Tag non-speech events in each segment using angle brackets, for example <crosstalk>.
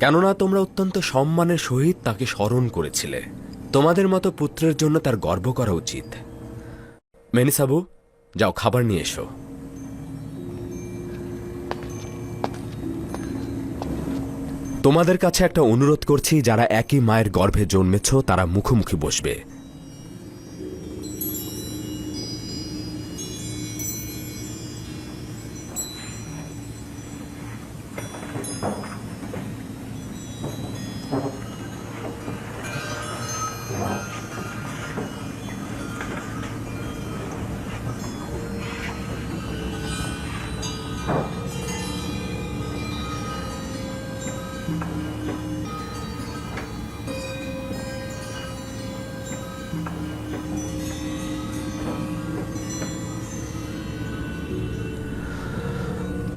কেননা তোমরা অত্যন্ত সম্মানের সহিত তাকে স্মরণ করেছিলে। তোমাদের মতো পুত্রের জন্য তার গর্ব করা উচিত। মেনিসাবু, যাও, খাবার নিয়ে এসো। তোমাদের কাছে একটা অনুরোধ করছি, যারা একই মায়ের গর্ভে জন্মেছ, তারা মুখোমুখি বসবে।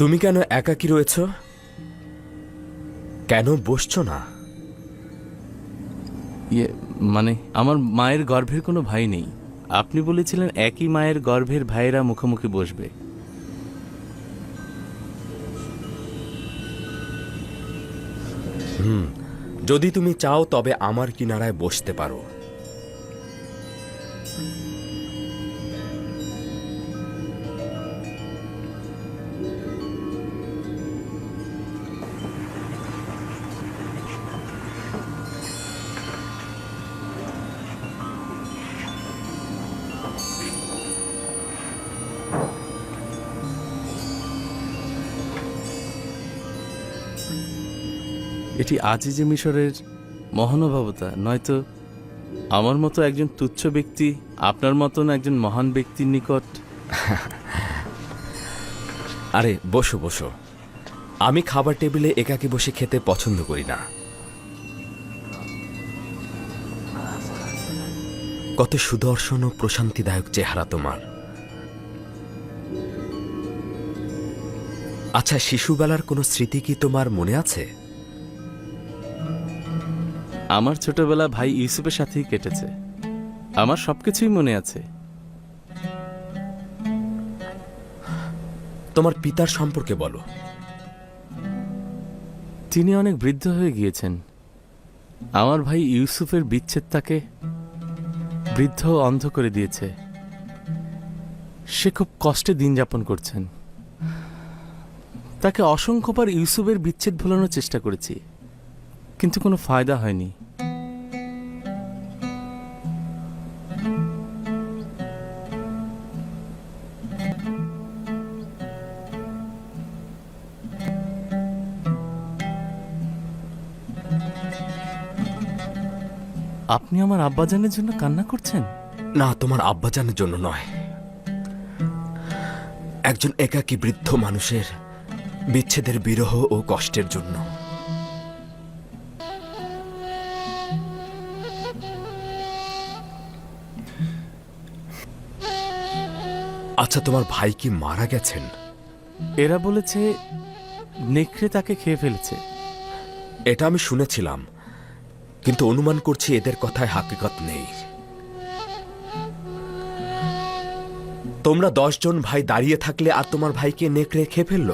তুমি কেন একাকী রয়েছ? কেন বসছো না? ইয়ে মানে আমার মায়ের গর্ভের কোনো ভাই নেই। আপনি বলেছিলেন একই মায়ের গর্ভের ভাইয়েরা মুখোমুখি বসবে। হুম যদি তুমি চাও তবে আমার কিনারায় বসতে পারো। এটি আজিজে মিশরের মহানুভবতা, নয়তো আমার মতো একজন তুচ্ছ ব্যক্তি, আপনার মতন একজন মহান ব্যক্তির নিকট? <laughs> আরে, বসো বসো। আমি খাবার টেবিলে একাকী বসে খেতে পছন্দ করি না। কত সুদর্শন ও প্রশান্তিদায়ক চেহারা তোমার। আচ্ছা শিশুবেলার কোনো স্মৃতি কি তোমার মনে আছে? আমার ছোটবেলা ভাই ইউসুফের সাথেই কেটেছে। আমার সবকিছুই মনে আছে। তোমার পিতার সম্পর্কে বলো। তিনি অনেক বৃদ্ধ হয়ে গিয়েছেন। আমার ভাই ইউসুফের বিচ্ছেদ তাকে বৃদ্ধ অন্ধ করে দিয়েছে। সে খুব কষ্টে দিন যাপন করছেন। তাকে অসংখ্যবার ইউসুফের বিচ্ছেদ ভোলানোর চেষ্টা করেছি। কিন্তু কোনো ফায়দা হয়নি। আপনি আমার আব্বাজানের জন্য কান্না করছেন? না, তোমার আব্বাজানের জন্য নয়। একজন একাকী বৃদ্ধ মানুষের বিচ্ছেদের বিরহ ও কষ্টের জন্য। আচ্ছা তোমার ভাই কি মারা গেছেন? এরা বলেছে নেকড়ে তাকে খেয়ে ফেলেছে। এটা আমি শুনেছিলাম কিন্তু অনুমান করছি এদের কথায় হাকিকত নেই। তোমরা দশজন ভাই দাঁড়িয়ে থাকলে আর তোমার ভাইকে নেকড়ে খেয়ে ফেলল?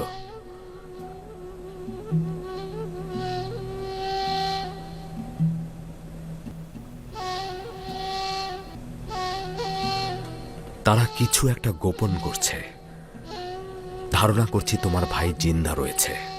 তারা কিছু একটা গোপন করছে। ধারণা করছি তোমার ভাই জিন্দা রয়েছে।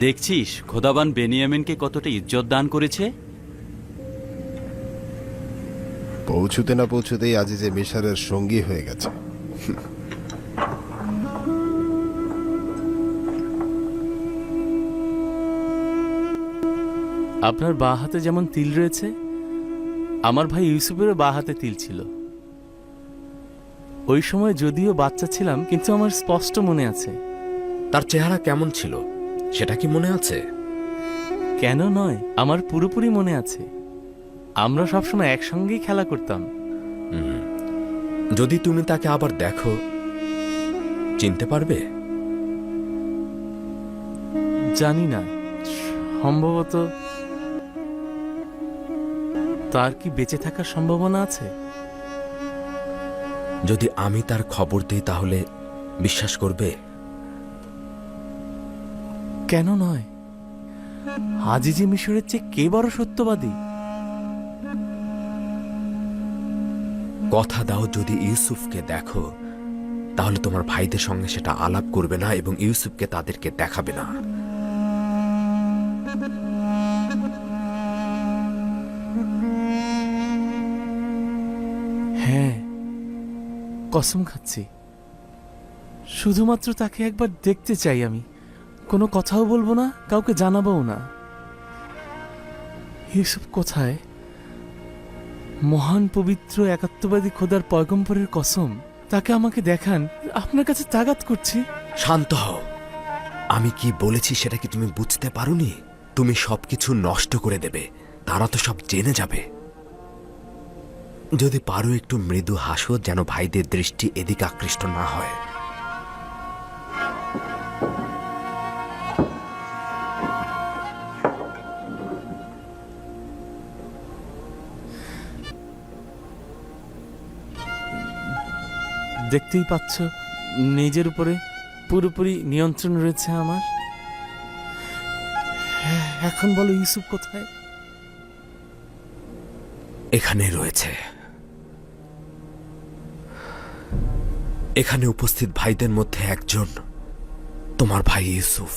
দেখছিস খোদাবান বেনিয়ামিনকে কতটা ইজ্জত দান করেছে? পৌঁছুতে না পৌঁছুতেই আজিজে মিশরের সঙ্গী হয়ে গেছে। আপনার বাঁ হাতে যেমন তিল রয়েছে আমার ভাই ইউসুফেরও বাঁ হাতে তিল ছিল। ওই সময় যদিও বাচ্চা ছিলাম কিন্তু আমার স্পষ্ট মনে আছে তার চেহারা কেমন ছিল? সেটা কি মনে আছে? কেন নয় আমার পুরোপুরি মনে আছে। আমরা সবসময় একসঙ্গেই খেলা করতাম। যদি তুমি তাকে আবার দেখো চিনতে পারবে? জানি না। সম্ভবত তার কি বেঁচে থাকার সম্ভাবনা আছে? যদি আমি তার খবর দিই তাহলে বিশ্বাস করবে? কেন নয়? আজিজি মিশরের চেয়ে কে বড় সত্যবাদী? কথা দাও যদি ইউসুফকে দেখো তাহলে তোমার ভাইদের সঙ্গে সেটা আলাপ করবে না এবং ইউসুফকে তাদেরকে দেখাবে না। হ্যাঁ কসম খাচ্ছি। শুধুমাত্র তাকে একবার দেখতে চাই আমি। কোনো কথাও বলব না, কাউকে জানাবও না। ইউসুফ কোথায় মহান পবিত্র একাত্মবাদী খোদার পয়গম্বরের কসম, তাকে আমাকে দেখান, আপনার কাছে তাগাত করছি। শান্ত হও। আমি কি বলেছি সেটা কি তুমি বুঝতে পারোনি? তুমি সবকিছু নষ্ট করে দেবে, তারা তো সব জেনে যাবে। যদি পারো একটু মৃদু হাসো, যেন ভাইদের দৃষ্টি এদিকে আকৃষ্ট না হয়। দেখতেই পাচ্ছ, নিজের উপরে পুরোপুরি নিয়ন্ত্রণ রয়েছে আমার। এখন বলো, ইউসুফ কোথায়? এখানে রয়েছে। এখানে উপস্থিত ভাইদের মধ্যে একজন, তোমার ভাই Yusuf.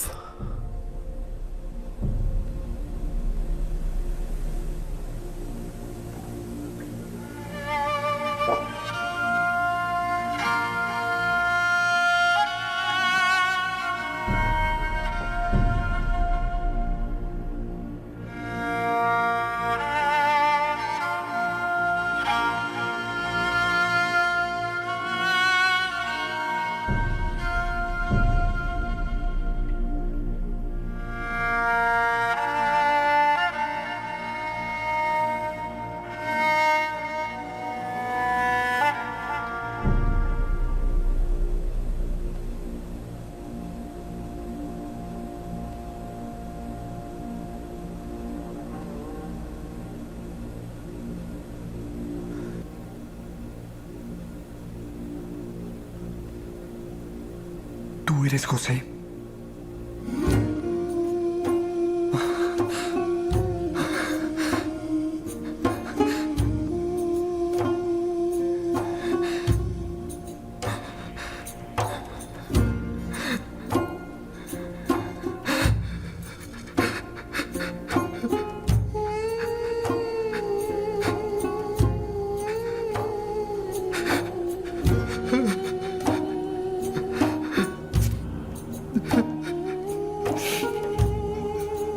¿Tú eres José?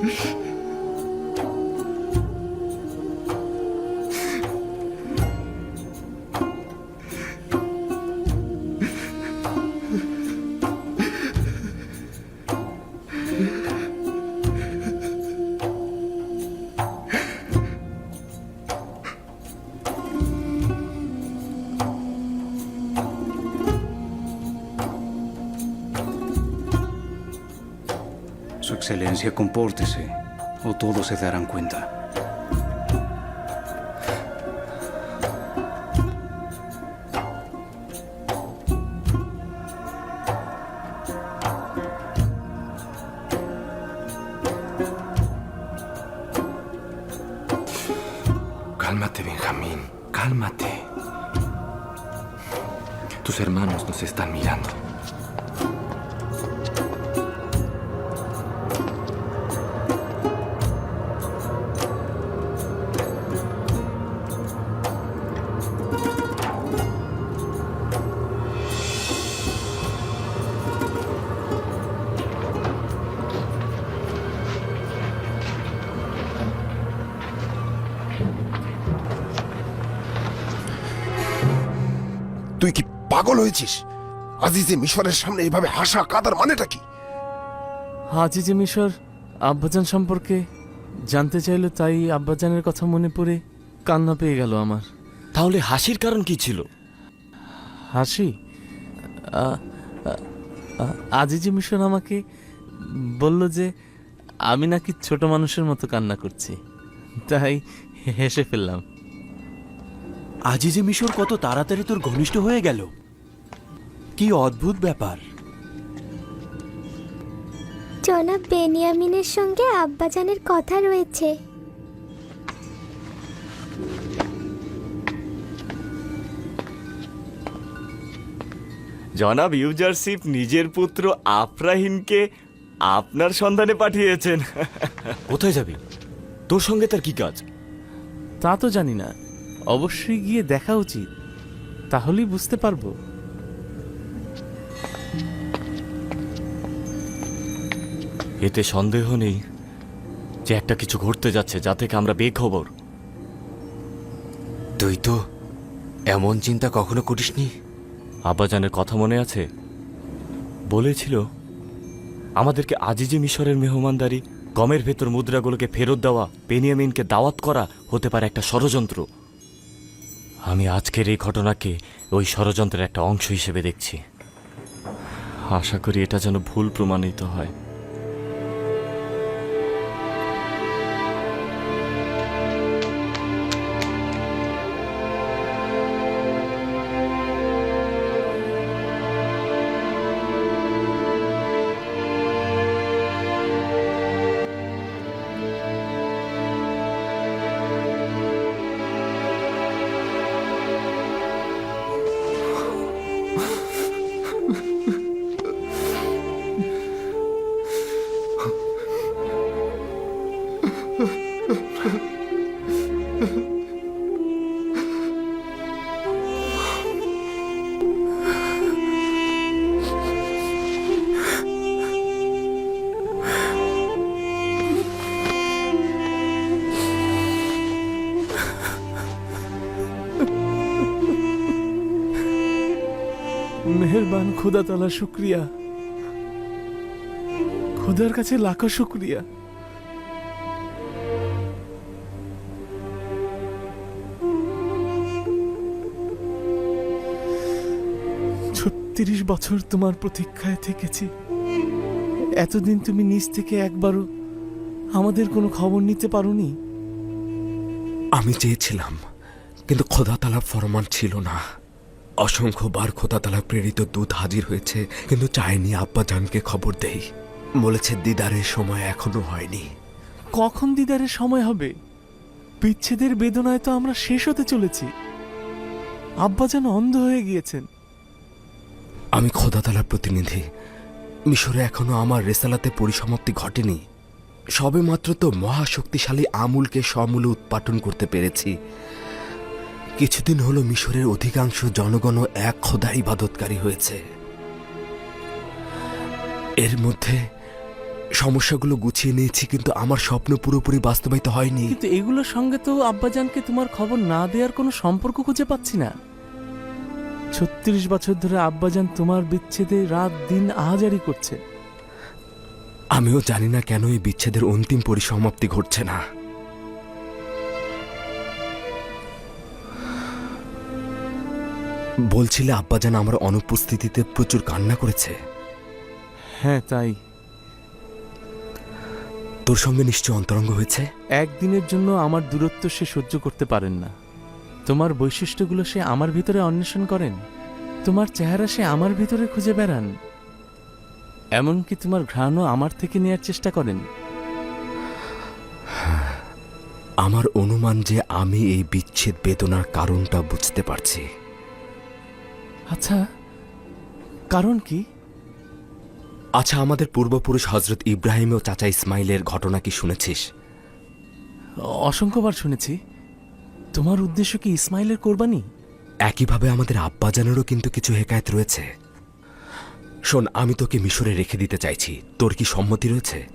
Üf! <laughs> Compórtese o todos se darán cuenta. Cálmate, Benjamín, cálmate. Tus hermanos nos están mirando. তুই কি পাগল হয়েছিস? আজিজে মিশরের সামনে এভাবে হাসা কাদার মানেটা কি? আজিজে মিশর আব্বাজান সম্পর্কে জানতে চাইলো তাই আব্বাজানের কথা মনে পড়ে কান্না পেয়ে গেল আমার। তাহলে হাসির কারণ কি ছিল? হাসি? আ- আ- আ- আজিজে মিশর আমাকে বলল যে আমি নাকি ছোট মানুষের মতো কান্না করছি। তাই হেসে ফেললাম। আজিজে মিশর কত তাড়াতাড়ি তোর ঘনিষ্ঠ হয়ে গেল? কি অদ্ভুত ব্যাপার। জনাব বেনিয়ামিনের সঙ্গে আব্বাজানের কথা রয়েছে। জনাব ইউজারশিপ নিজের পুত্র আফরাহিনকে আপনার সন্ধানে পাঠিয়েছেন। কোথায় যাবি? তোর সঙ্গে তার কি কাজ? তা তো জানি না। অবশ্যই গিয়ে দেখা উচিত। তাহলেই বুঝতে পারব। এতে সন্দেহ নেই যে একটা কিছু ঘটতে যাচ্ছে যা থেকে আমরা বেখবর। তুই তো এমন চিন্তা কখনো করিসনি? আব্বাজানের কথা মনে আছে? বলেছিল আমাদেরকে আজিজে মিশরের মেহমানদারি গমের ভেতর মুদ্রাগুলোকে ফেরত দেওয়া বেনিয়ামিনকে দাওয়াত করা হতে পারে একটা ষড়যন্ত্র। আমি আজকের এই ঘটনাকে ওই ষড়যন্ত্রের একটা অংশ হিসেবে দেখছি। আশা করি এটা যেন ভুল প্রমাণিত হয়। মেহেরবান, খোদা তালা শুক্রিয়া। খোদার কাছে লাখো শুক্রিয়া। ছত্রিশ বছর তোমার প্রতীক্ষায় থেকেছি। এতদিন তুমি নিজ থেকে একবারও আমাদের কোনো খবর নিতে পারোনি। আমি চেয়েছিলাম, কিন্তু খোদাতালা ফরমান ছিল না। অসংখ্যবার খোদাতালা প্রেরিত দূত হাজির হয়েছে কিন্তু চায়নি আব্বাজানকে খবর দেই। বলেছে দিদারের সময় এখনও হয়নি। কখন দিদারের সময় হবে? বিচ্ছেদের বেদনায় তো আমরা শেষ হতে চলেছি। আব্বা যেন অন্ধ হয়ে গিয়েছেন। আমি খোদাতালার প্রতিনিধি। মিশরে এখনও আমার রেসালাতে পরিসমাপ্তি ঘটেনি। সবে মাত্র তো মহাশক্তিশালী আমুলকে সমূলে উৎপাটন করতে পেরেছি। কিছুদিন হলো মিশরের অধিকাংশ জনগণ এক খোদা ইবাদতকারী হয়েছে। এর মধ্যে সমস্যাগুলো গুছিয়ে নিয়েছি কিন্তু আমার স্বপ্ন পুরোপুরি বাস্তবায়িত হয়নি। কিন্তু এগুলোর সঙ্গে তো আব্বাজানকে তোমার খবর না দেওয়ার কোনো সম্পর্ক খুঁজে পাচ্ছি না। ছত্রিশ বছর ধরে আব্বাজান তোমার বিচ্ছেদে রাত দিন আহাজারি করছে। আমিও জানি না কেন এই বিচ্ছেদের অন্তিম পরিসমাপ্তি ঘটছে না। বলছিলে আব্বাজান আমার অনুপস্থিতিতে প্রচুর কান্না করেছে। হ্যাঁ তাই। তোর সঙ্গে নিশ্চয় অন্তরঙ্গ হয়েছে? একদিনের জন্য আমার দূরত্ব সে সহ্য করতে পারেন না। তোমার বৈশিষ্ট্যগুলো সে আমার ভিতরে অন্বেষণ করেন। তোমার চেহারা সে আমার ভিতরে খুঁজে বেড়ান। এমনকি তোমার ঘ্রাণও আমার থেকে নেয়ার চেষ্টা করেন। আমার অনুমান যে আমি এই বিচ্ছেদ বেদনার কারণটা বুঝতে পারছি। আচ্ছা কারণ কি? আচ্ছা আমাদের পূর্বপুরুষ হজরত ইব্রাহিম ও চাচা ইসমাইলের ঘটনা কি শুনেছিস? অসংখ্যবার শুনেছি। তোমার উদ্দেশ্য কি ইসমাইলের কোরবানি? একইভাবে আমাদের আব্বা আব্বাজানেরও কিন্তু কিছু হেকায়ত রয়েছে। শোন আমি তোকে মিশরে রেখে দিতে চাইছি। তোর কি সম্মতি রয়েছে?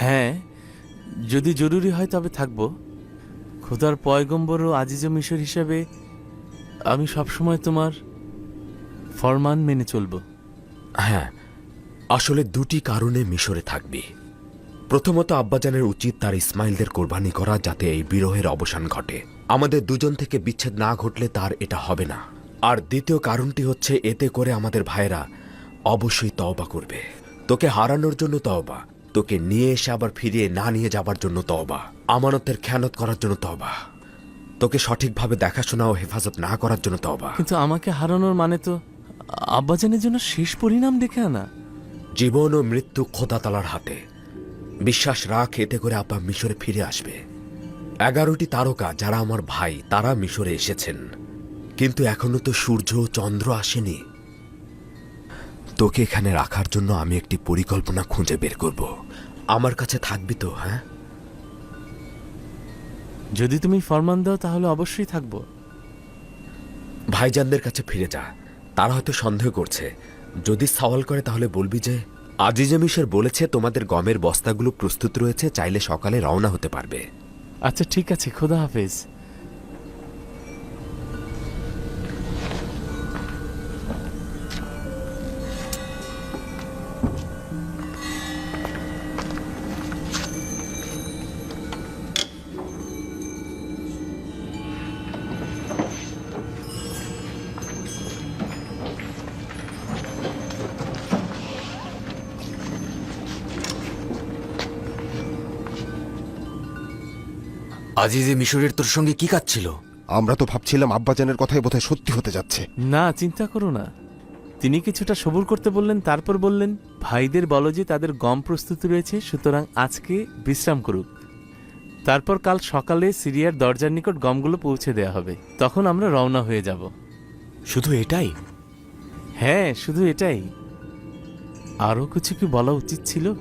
হ্যাঁ যদি জরুরি হয় তবে থাকব। খোদার পয়গম্বর ও আজিজ মিশর হিসাবে আমি সবসময় তোমার ফরমান মেনে চলবো। হ্যাঁ আসলে দুটি কারণে মিশরে থাকবি। প্রথমত আব্বাজানের উচিত তার ইসমাইলদের কোরবানি করা যাতে এই বিরহের অবসান ঘটে। আমাদের দুজন থেকে বিচ্ছেদ না ঘটলে তার এটা হবে না। আর দ্বিতীয় কারণটি হচ্ছে, এতে করে আমাদের ভাইরা অবশ্যই তওবা করবে। তোকে হারানোর জন্য তওবা। তোকে নিয়ে এসে আবার ফিরিয়ে না নিয়ে যাবার জন্য তওবা। আমানতের খেয়ানত করার জন্য তওবা। তোকে সঠিকভাবে দেখাশোনা ও হেফাজত না করার জন্য তওবা। কিন্তু আমাকে হারানোর মানে তো আব্বাজানের জন্য শেষ পরিণাম দেখে আনা। জীবন ও মৃত্যু খোদাতালার হাতে। বিশ্বাস রাখ এতে করে আব্বা মিশরে ফিরে আসবে। এগারোটি তারকা যারা আমার ভাই তারা মিশরে এসেছেন। কিন্তু এখনও তো সূর্য ও চন্দ্র আসেনি। তোকে এখানে রাখার জন্য আমি একটি পরিকল্পনা খুঁজে বের করব। আমার কাছে থাকবি তো হ্যাঁ? যদি তুমি ফরমান দাও তাহলে অবশ্যই থাকব। ভাইজানদের কাছে ফিরে যা। তারা হয়তো সন্দেহ করছে। যদি সওয়াল করে তাহলে বলবি যে আজিজে মিশর বলেছে তোমাদের গমের বস্তাগুলো প্রস্তুত রয়েছে চাইলে সকালে রওনা হতে পারবে। আচ্ছা ঠিক আছে খোদা হাফেজ। আজিজে মিশরের তোর সঙ্গে কি কাজ ছিল? আমরা তো ভাবছিলাম আব্বাজানের কথাই বোধহয় সত্যি হতে যাচ্ছে। না চিন্তা করো না। তিনি কিছুটা সবুর করতে বললেন তারপর বললেন ভাইদের বলো যে তাদের গম প্রস্তুত রয়েছে সুতরাং আজকে বিশ্রাম করুক। তারপর কাল সকালে সিরিয়ার দরজার নিকট গমগুলো পৌঁছে দেওয়া হবে। তখন আমরা রওনা হয়ে যাব। শুধু এটাই? হ্যাঁ শুধু এটাই। আরও কিছু কি বলা উচিত ছিল?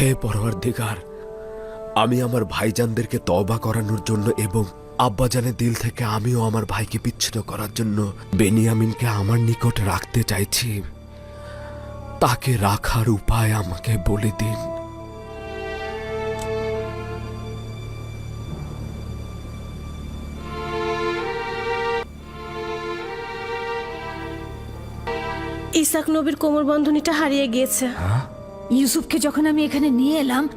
হে পরওয়ার দিগার আমি আমার ভাইজানদেরকে তওবা করানোর জন্য এবং আব্বাজানের দিল থেকে আমিও আমার ভাইকে বিচ্ছিন্ন করার জন্য বেনিয়ামিনকে আমার নিকট রাখতে চাইছি। তাকে রাখার উপায় আমাকে বলে দিন। ইসাক নবীর কোমর বন্ধনীটা হারিয়ে গিয়েছে। ইউসুফকে যখন আমি এখানে নিয়ে এলাম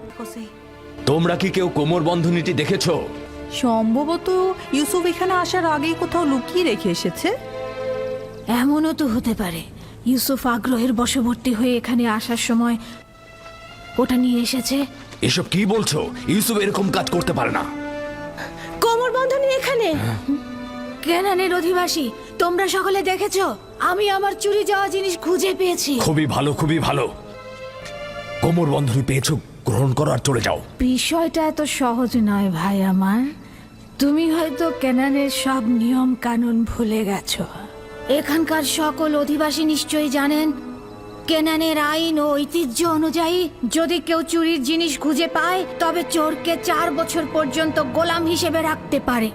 তোমরা কি কেউ কোমর বন্ধনীটি দেখেছ? সম্ভবত ইউসুফ এখানে আসার আগেই কোথাও লুকিয়ে রেখে এসেছে। এমনও তো হতে পারে। ইউসুফ আগ্রহের বশবর্তী হয়ে এখানে আসার সময় ওটা নিয়ে এসেছে। এসব কি বলছো? ইউসুফ এরকম কাজ করতে পারে না। কোমর বন্ধনী এখানে? কেনানের অধিবাসী? তোমরা সকলে দেখেছ? আমি আমার চুরি যাওয়া জিনিস খুঁজে পেয়েছি। খুবই ভালো খুবই ভালো। কোমর বন্ধনী পেয়েছ, গ্রহণ করো আর চলে যাও। বিষয়টা এত সহজ নয় ভাই আমার। তুমি হয়তো কেনানের সব নিয়ম কানুন ভুলে গেছো। এখানকার সকল অধিবাসী নিশ্চয়ই জানেন, কেনানের আইন ও ঐতিহ্য অনুযায়ী যদি কেউ চুরির জিনিস খুঁজে পায়, তবে চোরকে চার বছর পর্যন্ত গোলাম হিসেবে রাখতে পারে।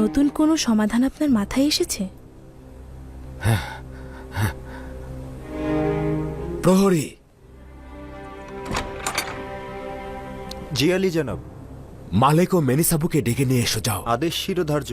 নতুন কোনো সমাধান আপনার মাথায় এসেছে? প্রহরী। জিয়ালি আলী জনাব মালেক ও মেনিসাবুকে ডেকে নিয়ে এসো যাও। আদেশ শিরোধার্য।